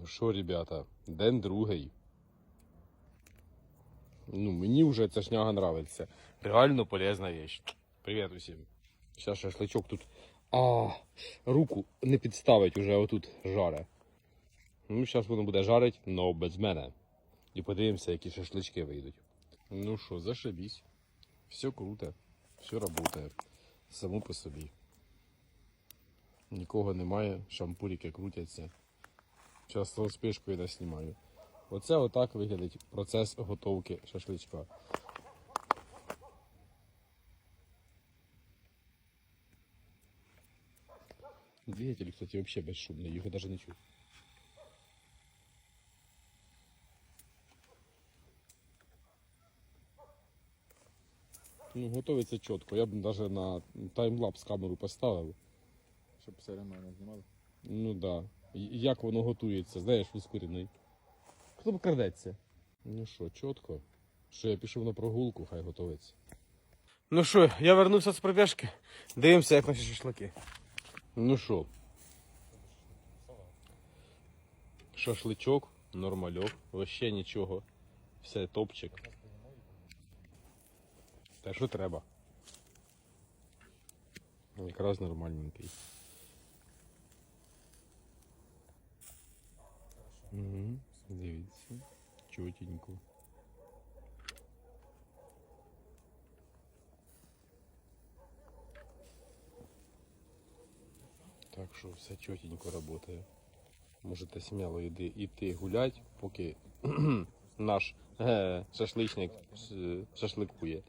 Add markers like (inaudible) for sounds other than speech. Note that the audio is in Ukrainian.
Ну що, ребята, день другий. Ну, мені вже ця шняга нравиться. Реально полезна вещь. Привіт усім. Зараз шашличок тут. А, руку не підставить уже отут жаре. Ну, зараз воно буде жарить, но без мене. І подивимося, які шашлички вийдуть. Ну що, зашибісь. Все круто, все працює. Само по собі. Нікого немає, шампурики крутяться. Зараз з спишкою не знімаю. Оце отак виглядить процес готовки шашличка. Двигатель, кстати, вообще безшумний, його даже не чуть. Ну, готовиться чітко. Я б навіть на таймлапс камеру поставив. Щоб все нормально знімали. Ну да. Як воно готується, знаєш, ускорений. Хто б крадеться? Ну що, чітко. Що я пішов на прогулку, хай готовиться. Ну що, я вернувся з пробіжки. Дивимося, як наші шашлики. Ну що. Шашличок, нормальок, вообще нічого. Все топчик. Те, що треба. Якраз нормальненький. Угу. Дивіться. Чотенько. Так що все чотенько працює. Можете сміло йти, йти гулять, поки (clears throat) наш е, шашличник ш- шашликує.